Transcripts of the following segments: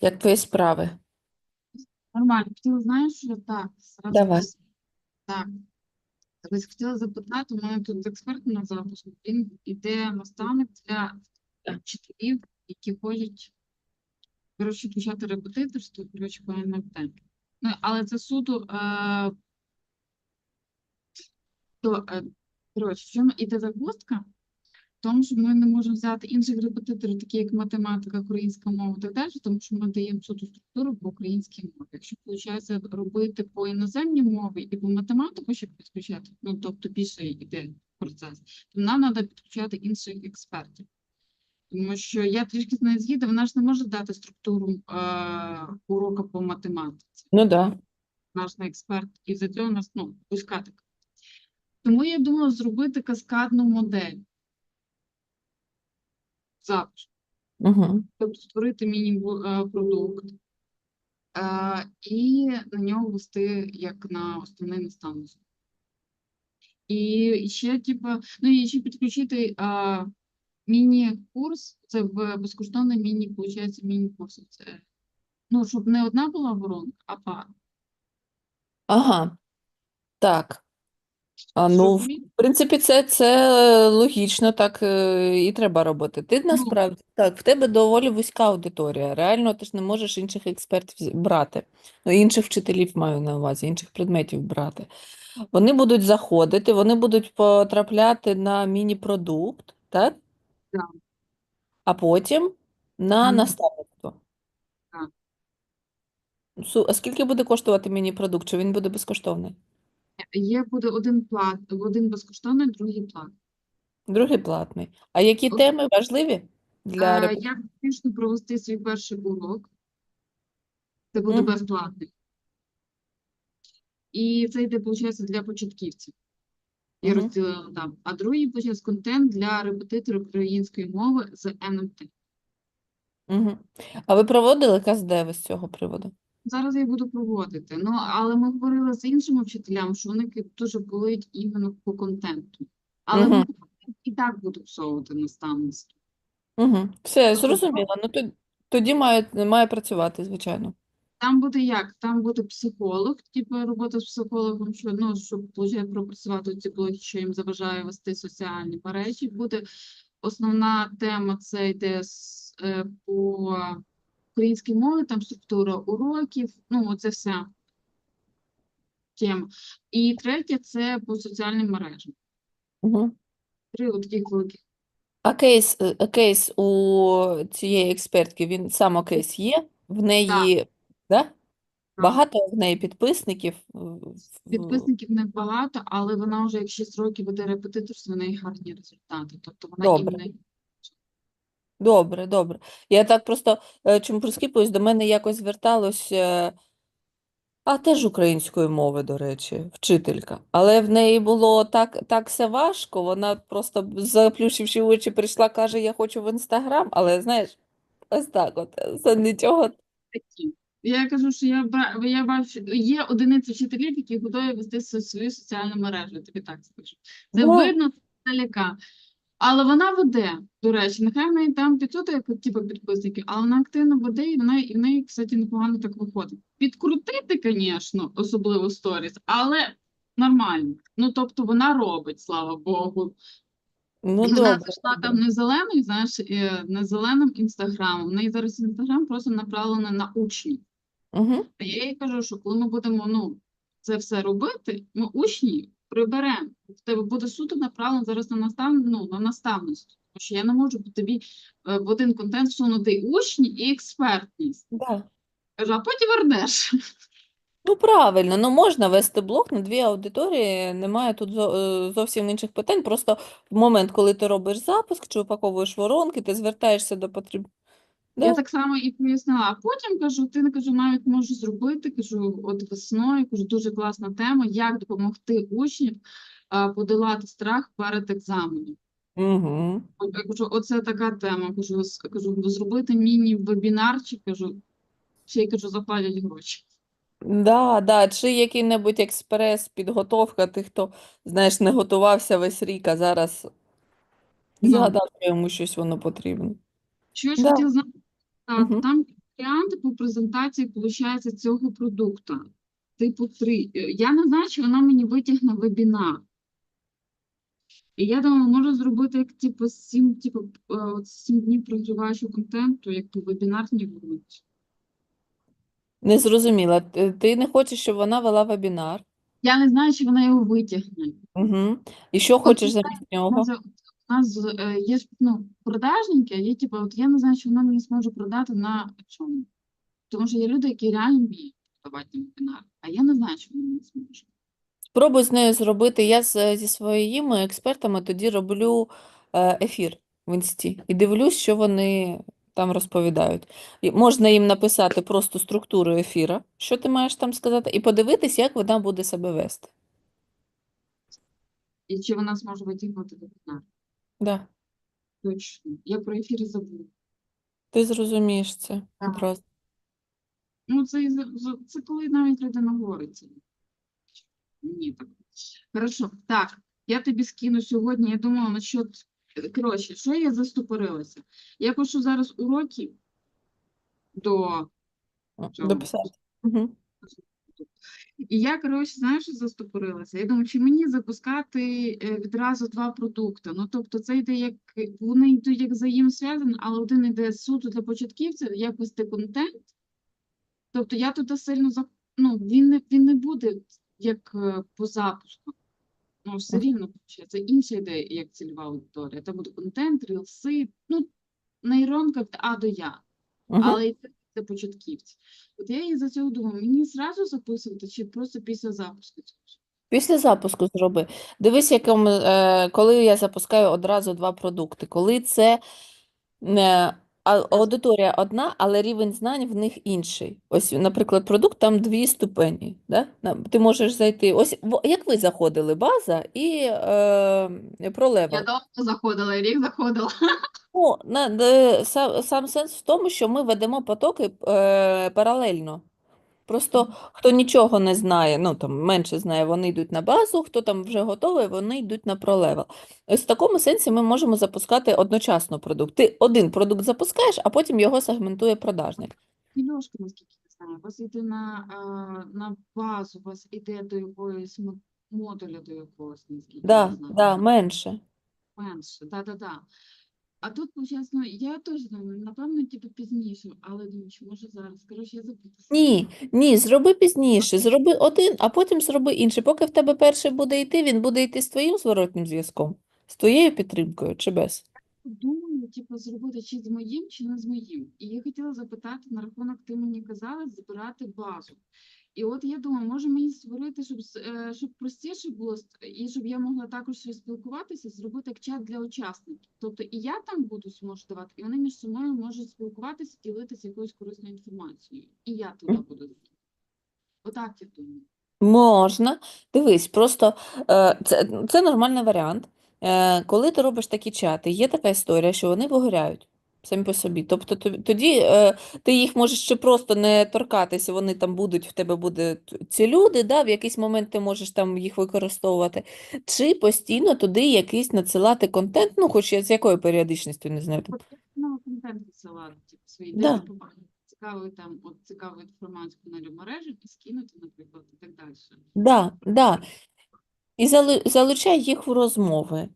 Як твої справи? Нормально. Хотіла, знаєш, що так, зразу Давай. пос- Так. Ось хотіла запитати, у мене тут експерт на запуску, він іде наставник для вчителів, які хочуть, коротше, почати репетиторство, коротше, по НМТ. Ну, але це суто, е, то, е, коротше, в чому іде загвоздка? Тому, що ми не можемо взяти інших репетиторів, такі як математика, українська мова і так далі, тому що ми даємо суто структуру по українській мові. Якщо виходить робити по іноземній мові і по математику, щоб підключати, ну тобто більше йде процес, то нам треба підключати інших експертів. Тому що я трішки з нею згідна, вона ж не може дати структуру е, урока по математиці Ну да. наш не експерт, і за цього у нас ну, така. Тому я думала зробити каскадну модель запуску, Угу. тобто створити міні-продукт е, і на нього вести як на основний наставник. І ще, типу, ну і ще підключити е, міні-курс, це в безкоштовний міні, виходить, міні-курс. Це, ну, щоб не одна була воронка, а пара. Ага. Так. А, ну, в принципі, це, це логічно, так е, і треба робити. Ти насправді, так, в тебе доволі вузька аудиторія. Реально, ти ж не можеш інших експертів з- брати. Ну, інших вчителів маю на увазі, інших предметів брати. Вони будуть заходити, вони будуть потрапляти на міні-продукт, так? Так. А потім на Мгм. наставництво. Так. Су- А скільки буде коштувати міні-продукт? Чи він буде безкоштовний? Є буде один плат, один безкоштовний, другий платний. Другий платний. А які От. теми важливі для Е, реп- Як успішно провести свій перший урок? Це буде Мгм. безплатний. І це йде, виходить, для початківців. Я Мгм. розділила там. А другий, виходить, контент для репетиторів української мови з НМТ. Мгм. А ви проводили КСД з цього приводу? Зараз я буду проводити. Ну, але ми говорили з іншими вчителями, що вони дуже болить іменно по контенту. Але Мгм. ми і так буду псовувати наставництво. Угу. Все, Тобто, зрозуміло. Ну, то- тоді має, має працювати, звичайно. Там буде як? Там буде психолог, типу робота з психологом, що ну щоб получає пропрацювати ці блоки, що їм заважає вести соціальні мережі. Буде основна тема це йде з, е, по українській мові, там структура уроків, ну оце вся тема. І третє це по соціальним мережам. Угу. Три от таких великих. А кейс, е, кейс у цієї експертки, він сам кейс є? В неї, да? Багато в неї підписників? в- в- Підписників небагато, але вона вже як 6 років веде репетиторство, в неї гарні результати. Тобто вона Добре. іменно Добре, добре. Я так просто е, чому прискіпуюсь, до мене якось зверталось, е, а теж української мови, до речі, вчителька. Але в неї було так, так все важко, вона просто заплющивши очі, прийшла, каже, я хочу в Інстаграм, але знаєш, ось так от, це нічого. Я кажу, що я, я бачу, є одиниці вчителів, які готові вести свою соціальну мережу, тобі так скажу. Це Ну. видно далека. Але вона веде, до речі, нехай в неї там 500 типу, підписників, але вона активно веде, і вона, і в неї, кстати, непогано так виходить. Підкрутити, звісно, особливо сторіс, але нормально. Ну, тобто вона робить, слава Богу. Ну, Вона добре, зайшла там не зеленою, знаєш, не зеленим інстаграмом. В неї зараз інстаграм просто направлений на учнів. Угу. А я їй кажу, що коли ми будемо ну, це все робити, ми учні приберемо. В тебе буде суто направлено зараз на настав... ну, на наставництво. Тому що я не можу тобі е, в один контент всунути учні і експертність. Да. Кажу, а потім вернеш. Ну, правильно, ну можна вести блог на дві аудиторії, немає тут е, зовсім інших питань. Просто в момент, коли ти робиш запуск чи упаковуєш воронки, ти звертаєшся до Я так само і пояснила. А потім кажу, ти кажу, навіть можеш зробити. Кажу, от весною кажу, дуже класна тема, як допомогти учнів а, подолати страх перед екзаменом. Угу. Я кажу, оце така тема. Кажу, кажу, зробити міні-вебінарчик, кажу, ще й кажу, заплатять гроші. Да, да, чи який-небудь експрес, підготовка тих, хто, знаєш, не готувався весь рік, а зараз згадав, що йому щось воно потрібно. Я ж Да. хотіла знати? Так, Мгм. там варіанти по презентації, виходить, цього продукту. Типу три. Е, Я не знаю, чи вона мені витягне вебінар. І я думаю, можу зробити як типу сім, типу, е, от сім днів прогріваючого контенту, як вебінар не будуть. Не зрозуміла. Ти не хочеш, щоб вона вела вебінар? Я не знаю, чи вона його витягне. Угу. І що хочеш замість нього? У нас е, є ну, продажники, а є типу, от я не знаю, чи вона мені зможе продати на чому. Тому що є люди, які реально вміють продавати на вебінар, а я не знаю, чи вона мені зможе. Спробуй з нею зробити. Я з, зі своїми експертами тоді роблю е, ефір в інсті і дивлюсь, що вони там розповідають. І можна їм написати просто структуру ефіра, що ти маєш там сказати, і подивитись, як вона буде себе вести. І чи вона зможе витягнути вебінар? Да. Точно. Я про ефір забула. Ти зрозумієш це одразу. Ну, це, і за- за- це коли навіть людина говорить. це. Ні, так. Хорошо. Так, я тобі скину сьогодні. Я думала насчет. Коротше, що я застопорилася? Я пишу зараз уроки до Цього. Дописати. Угу. І я, коротше, знаєш, що застопорилася? Я думаю, чи мені запускати е, відразу два продукти? Ну, тобто, це йде як вони йдуть як взаємосв'язані, але один йде суто для початківців, як вести контент. Тобто я туди сильно за... ну, він не він не буде як е, по запуску. Ну, все рівно це інша ідея, як цільова аудиторія. Це буде контент, рілси, ну, нейронка від А до Я. Угу. Але і це для початківців. От я і за цього думаю, мені зразу записувати чи просто після запуску? Після запуску зроби. Дивись, яким, е, коли я запускаю одразу два продукти. Коли це е, а- аудиторія одна, але рівень знань в них інший. Ось, наприклад, продукт там дві ступені. Да? Ти можеш зайти. Ось як ви заходили, база і е, про Я довго давно заходила, і рік заходила. Ну, на, сам, сам сенс в тому, що ми ведемо потоки е, паралельно. Просто хто нічого не знає, ну там менше знає, вони йдуть на базу, хто там вже готовий, вони йдуть на пролевел. Ось в такому сенсі ми можемо запускати одночасно продукт. Ти один продукт запускаєш, а потім його сегментує продажник. Ільошка, наскільки я знаю, у вас йде на, на базу, у вас іде до якоїсь мо- модуля до якогось, наскільки я знаю. да, менше. Менше, да-да-да. А тут, виходить, ну, я теж думаю, напевно, типу пізніше, але думаю, чи може зараз. Коротше, я забуду. Ні, ні, зроби пізніше, зроби один, а потім зроби інший. Поки в тебе перший буде йти, він буде йти з твоїм зворотнім зв'язком, з твоєю підтримкою чи без. Думаю, типу, зробити чи з моїм, чи не з моїм. І я хотіла запитати на рахунок, ти мені казала, збирати базу. І от я думаю, може мені створити, щоб, е, щоб простіше було, і щоб я могла також спілкуватися, зробити як чат для учасників. Тобто і я там буду зможу давати, і вони між собою можуть спілкуватися, ділитися якоюсь корисною інформацією. І я туди буду. Отак я думаю. Можна. Дивись, просто е, це, це нормальний варіант. Е, коли ти робиш такі чати, є така історія, що вони вигоряють самі по собі. Тобто тоді е, ти їх можеш ще просто не торкатися, вони там будуть, в тебе будуть ці люди, да, в якийсь момент ти можеш там їх використовувати, чи постійно туди якийсь надсилати контент, ну, хоч я з якою періодичністю, не знаю. Ну, контент висилати, типу, свої Да. цікавий там, от цікаву інформацію на мережі і скинути, наприклад, і так далі. Да, да. І залу- залучай їх в розмови.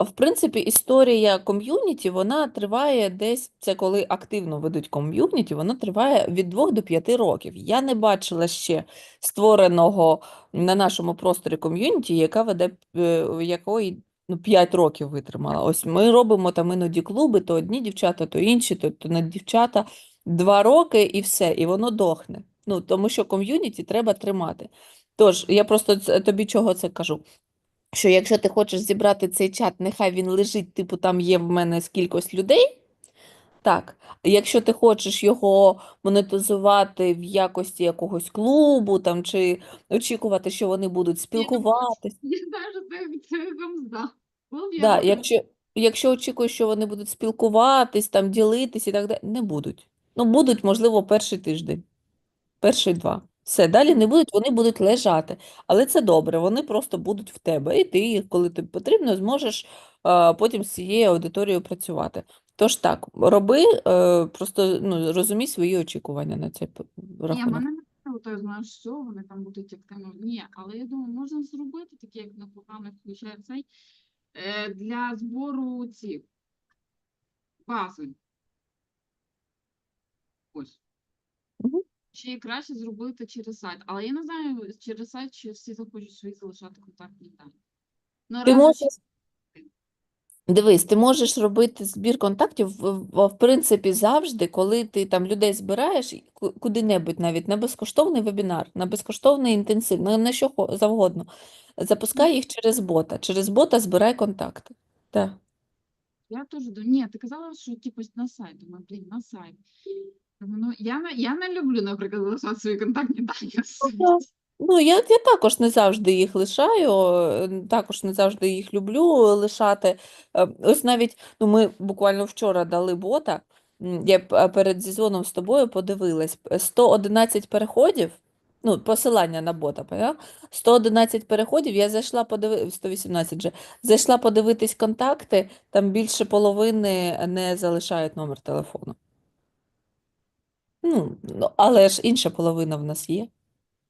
В принципі, історія ком'юніті, вона триває десь, це коли активно ведуть ком'юніті, вона триває від 2 до 5 років. Я не бачила ще створеного на нашому просторі ком'юніті, яка веде, е, якої ну, 5 років витримала. Ось ми робимо там іноді клуби, то одні дівчата, то інші, то, то не дівчата. Два роки і все, і воно дохне. Ну, тому що ком'юніті треба тримати. Тож, я просто тобі чого це кажу? Що якщо ти хочеш зібрати цей чат, нехай він лежить, типу, там є в мене скількось людей. Так, якщо ти хочеш його монетизувати в якості якогось клубу там, чи очікувати, що вони будуть спілкуватись. Я Да, якщо, якщо очікуєш, що вони будуть спілкуватись, там, ділитись і так далі, не будуть. Ну, будуть, можливо, перший тиждень, перший два. Все, далі не будуть, вони будуть лежати. Але це добре, вони просто будуть в тебе. І ти, їх, коли тобі потрібно, зможеш а, потім з цією аудиторією працювати. Тож так, роби, е, просто ну, розумій свої очікування на цей п- Ні, рахунок. мене не то, знаєш, що вони там будуть активно. Ні, але я думаю, можна зробити таке, як на програмах включає цей е, для збору цих бази. Ось. Чи краще зробити через сайт. Але я не знаю через сайт, чи всі захочуть свої залишати контактні дані. Ну, Ти можеш, дивись, ти можеш робити збір контактів в, в, в принципі завжди, коли ти там людей збираєш куди-небудь, навіть на безкоштовний вебінар, на безкоштовний інтенсив, на, на що завгодно. Запускай їх через бота. Через бота збирай контакти. Так. Я теж думаю, ні, ти казала, що типу на сайт. Думаю, блін, на сайт. Ну, я, я не люблю, наприклад, залишати свої контактні дані. Ну, я, я також не завжди їх лишаю, також не завжди їх люблю лишати. Е, Ось навіть ну, ми буквально вчора дали бота. Я перед зізвоном з тобою подивилась. 111 переходів, ну, посилання на бота, поняла? 111 переходів, я зайшла подивитись, 118 вже, зайшла подивитись контакти, там більше половини не залишають номер телефону. Ну, ну, але ж інша половина в нас є.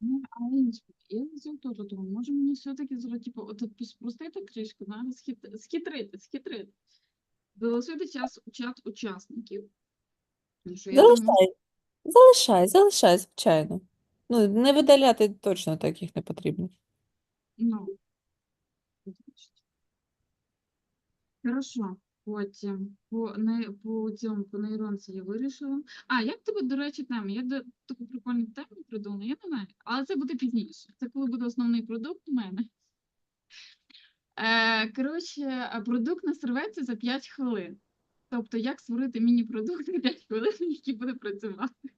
Ну, а інше, я взяв то думаю, може мені все-таки зробити, типу, от спростити кришку, схит- схитрити, схитрити. Залишити час, чат учасників. Тому що я думаю, Залишай, залишай, залишай, звичайно. Ну, не видаляти точно таких не потрібно. ну. Хорошо. Потім по, не, по цьому по нейронці я вирішила. А, як тебе, до речі, тема? Я до, таку прикольну тему придумала, я не знаю, але це буде пізніше. Це коли буде основний продукт у мене. Е, коротше, продукт на серветці за 5 хвилин. Тобто, як створити міні-продукт за 5 хвилин, який буде працювати.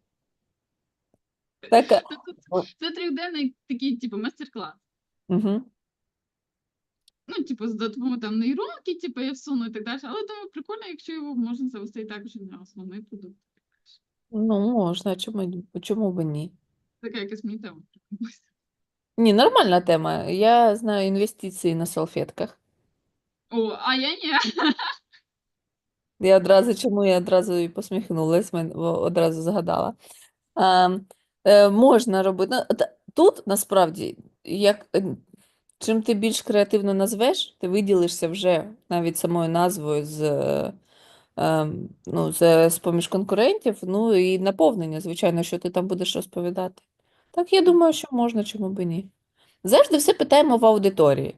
Так, Тобто, це трьохденний такий, типу, мастер-клас. угу. Ну, типу, з допомогою там нейронки, типу, я всуну і так далі. Але думаю, прикольно, якщо його можна завести також на основний продукт. Ну, можна, чому, чому б ні? Така якась мені тема. Ні, нормальна тема. Я знаю інвестиції на салфетках. О, а я ні. Я одразу, чому я одразу і посміхнулась, мен- о- одразу згадала. А, е, можна робити. Ну, та- Тут насправді, як, е, чим ти більш креативно назвеш, ти виділишся вже навіть самою назвою з, е, ем, ну, з, з-поміж конкурентів, ну і наповнення, звичайно, що ти там будеш розповідати. Так, я думаю, що можна, чому б і ні. Завжди все питаємо в аудиторії.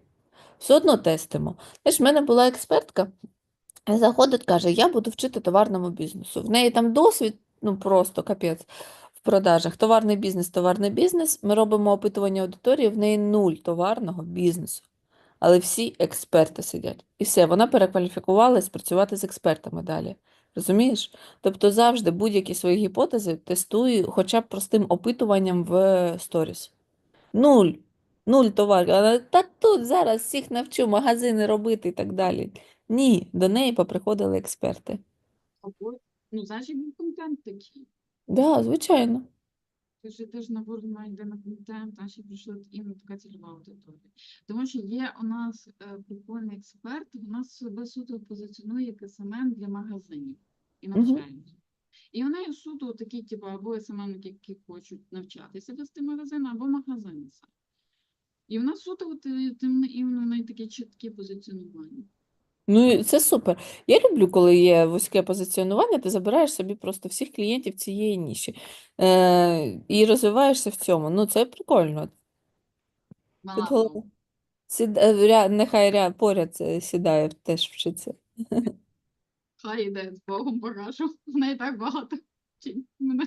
Все одно тестимо. Знаєш, в мене була експертка, заходить, каже, я буду вчити товарному бізнесу. В неї там досвід, ну просто капець продажах. Товарний бізнес, товарний бізнес. Ми робимо опитування аудиторії, в неї нуль товарного бізнесу. Але всі експерти сидять. І все, вона перекваліфікувалась працювати з експертами далі. Розумієш? Тобто завжди будь-які свої гіпотези тестуй хоча б простим опитуванням в сторіс. Нуль. Нуль товарів. Та тут зараз всіх навчу магазини робити і так далі. Ні, до неї поприходили експерти. Ну, був контент такий. Да, звичайно. Тож теж набор на йде на контент, наші прийшли іменно така цільова аудиторія. Тому що є у нас е, прикольний експерт, у нас себе суто позиціонує як СММ для магазинів і навчається. І у неї суто такі, типу, або СММники, які хочуть навчатися вести магазин, або магазини саме. І в нас суто от, е, тим іменно в неї таке чітке позиціонування. Ну, і це супер. Я люблю, коли є вузьке позиціонування, ти забираєш собі просто всіх клієнтів цієї ніші е, і розвиваєшся в цьому. Ну, це прикольно. Головне, сід, е, ря- нехай ря, поряд е, сідає, теж вчиться. Хай йде з Богом покажу. В неї так багато вчень мене.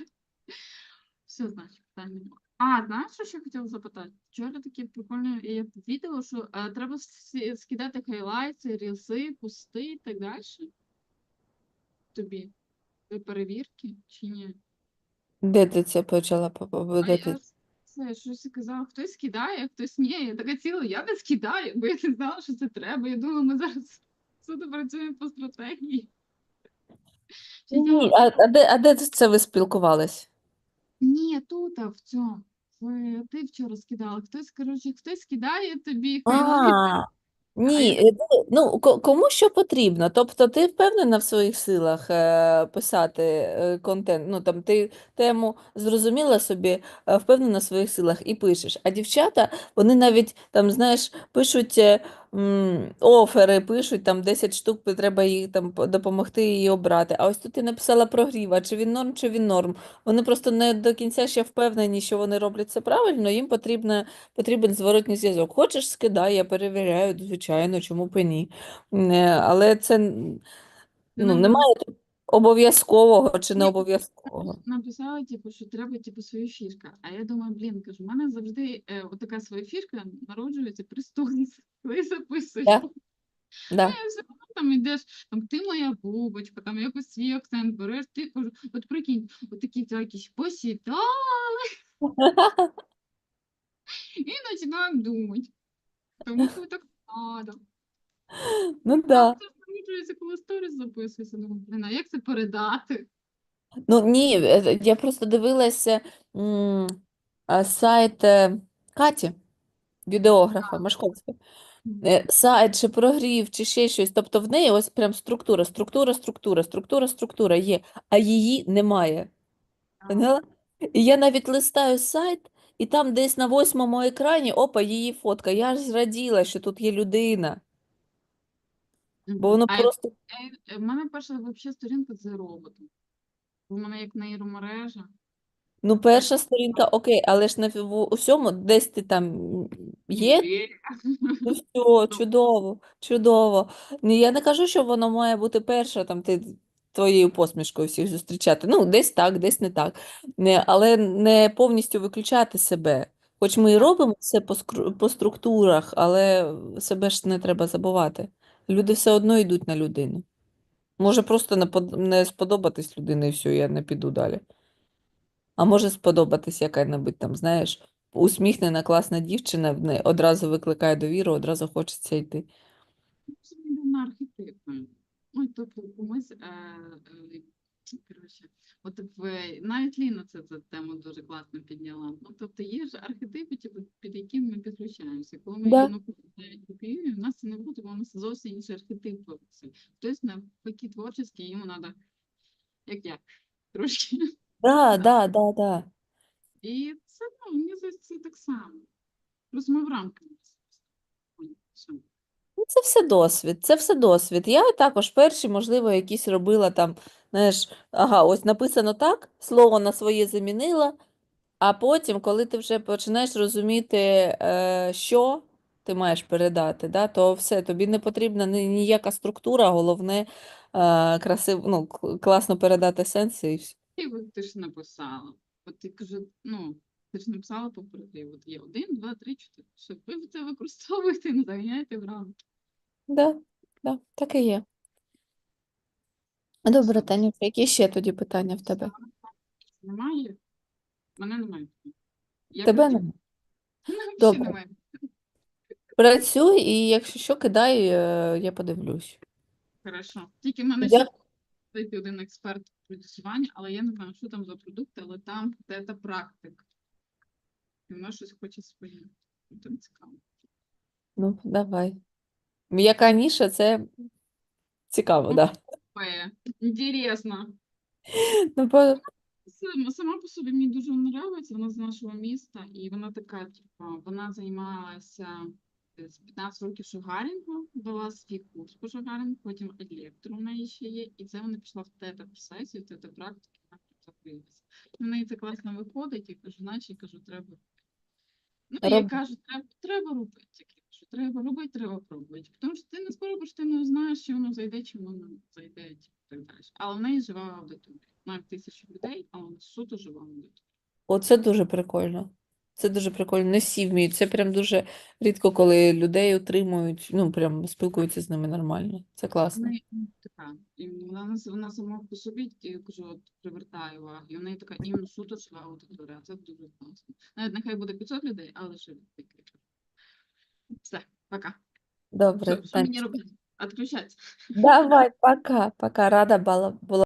Все, значить, питань нема. А, знаєш, що ще хотіла запитати? Вчора таке прикольне я відео, що е, треба всі- скидати хайлайти, рілси, пости і так далі. Тобі. Для перевірки чи ні? Де ти це почала? по- по- А Де я ти? це щось казала, хтось скидає, хтось ні. Я така ціла, я не скидаю, бо я не знала, що це треба. Я думала, ми зараз суто працюємо по стратегії. Чи я Ні, а, а де, а де це ви спілкувались? Ні, тут, а в цьому. Ти вчора скидала. Хтось, коротше, хтось кидає тобі А. Ні, е, ну, ну ко- кому що потрібно. Тобто ти впевнена в своїх силах е, писати е, контент. Ну там ти тему зрозуміла собі, впевнена в своїх силах і пишеш. А дівчата, вони навіть там, знаєш, пишуть офери, пишуть там 10 штук, треба їй там допомогти її обрати. А ось тут ти написала прогрів, а чи він норм, чи він норм. Вони просто не до кінця ще впевнені, що вони роблять це правильно, їм потрібно потрібен зворотній зв'язок. Хочеш, скидай, я перевіряю, звичайно, чому б і ні. Е, Але це ну, немає обов'язкового чи не обов'язкового. написала, типу, що треба типу, свою фішка. А я думаю, блін, кажу, в мене завжди е, отака своя фішка народжується при сторіс, я записую. Да. Я все одно там йдеш, там ти моя бубочка, там якось свій акцент береш, ти кажу, от прикинь, от такі якісь посідали і починаємо думати. Тому що так надо. Ну да. Це коли сторіс записується. Думаю, блін, а як це передати? Ну ні, е, я просто дивилася м, а, сайт е, Каті, відеографа Машковської. Е, Сайт чи прогрів, чи ще щось. Тобто в неї ось прям структура, структура, структура, структура, структура є, а її немає. Поняла? І я навіть листаю сайт, і там десь на восьмому екрані, опа, її фотка. Я ж зраділа, що тут є людина, бо воно А просто. Е, В мене перша взагалі сторінка з роботом. У мене як нейромережа. Ну, перша сторінка, окей, але ж в усьому, десь ти там є, Є. Ну, все, чудово, чудово. Ні, я не кажу, що воно має бути перше, там ти твоєю посмішкою всіх зустрічати. Ну, десь так, десь не так. Не, але не повністю виключати себе. Хоч ми і робимо все по, скру- по структурах, але себе ж не треба забувати. Люди все одно йдуть на людину. Може просто не, под- не сподобатись людині, і все, я не піду далі. А може сподобатись яка-небудь там, знаєш, усміхнена, класна дівчина, в неї одразу викликає довіру, одразу хочеться йти. На архетипи. Ой, тобто комусь, е, е, коротше, от в, навіть Ліна це цю тему дуже класно підняла. Ну, тобто є ж архетипи, типу, під якими ми підключаємося. Коли ми Да. Ліну навіть копіюємо, у нас це не буде, бо у нас зовсім інший архетип. Хтось навпаки творчий, йому треба, як я, трошки. Да, да, да, да. І це, ну, мені здається, це так само. Просто ми в рамках. Все. Ну, Це все досвід, це все досвід. Я також перші, можливо, якісь робила там, знаєш, ага, ось написано так, слово на своє замінила, а потім, коли ти вже починаєш розуміти, е, що ти маєш передати, да, то все, тобі не потрібна ні- ніяка структура, головне, е, красив, ну, к- класно передати сенс і все. І ти ж написала. От ти кажу, ну, ти ж написала по прогріву. От є один, два, три, чотири. Що ви це використовуєте, не заганяєте в рамки. Да, да, так і є. Добре, Все. Які ще тоді питання в тебе? Немає? Мене немає. Я Тебе хотів- немає. Мене взагалі Добре. немає. Працюй, і якщо що, кидай, е, я подивлюсь. Хорошо. Тільки в мене ще стоїть один експерт продюсування, але я не знаю, що там за продукти, але там де та практика. І вона щось хоче своє. Там цікаво. Ну, давай. М'яка ніша це цікаво. Е, Інтересно. Ну, по... Сама, сама по собі мені дуже подобається, вона з нашого міста, і вона така, типу, вона займалася з 15 років шугарингом, вела свій курс по шугарингу, потім електро в неї ще є, і це вона пішла в тета сесію, тета практики, вона закрилася. В неї це класно виходить, я кажу, наче кажу, треба. Ну, я кажу, треба, треба робити. Я кажу, треба робити, треба пробувати. Тому що ти не спробуєш, ти не знаєш, чи воно зайде, чи воно не зайде, і так далі. Але в неї жива аудиторія. Навіть тисячу людей, але суто жива аудиторія. Оце дуже прикольно. Це дуже прикольно. Не всі вміють. Це прям дуже рідко, коли людей утримують, ну, прям спілкуються з ними нормально. Це класно. Вона ну, така, і вона, вона сама по собі, я кажу, от, привертає увагу. І в неї така іменно суто жива аудиторія. Це дуже класно. Навіть нехай буде 500 людей, але ще таке. Все, пока. Добре, Що, що мені робити? Отключатися. Давай, пока, пока. Рада була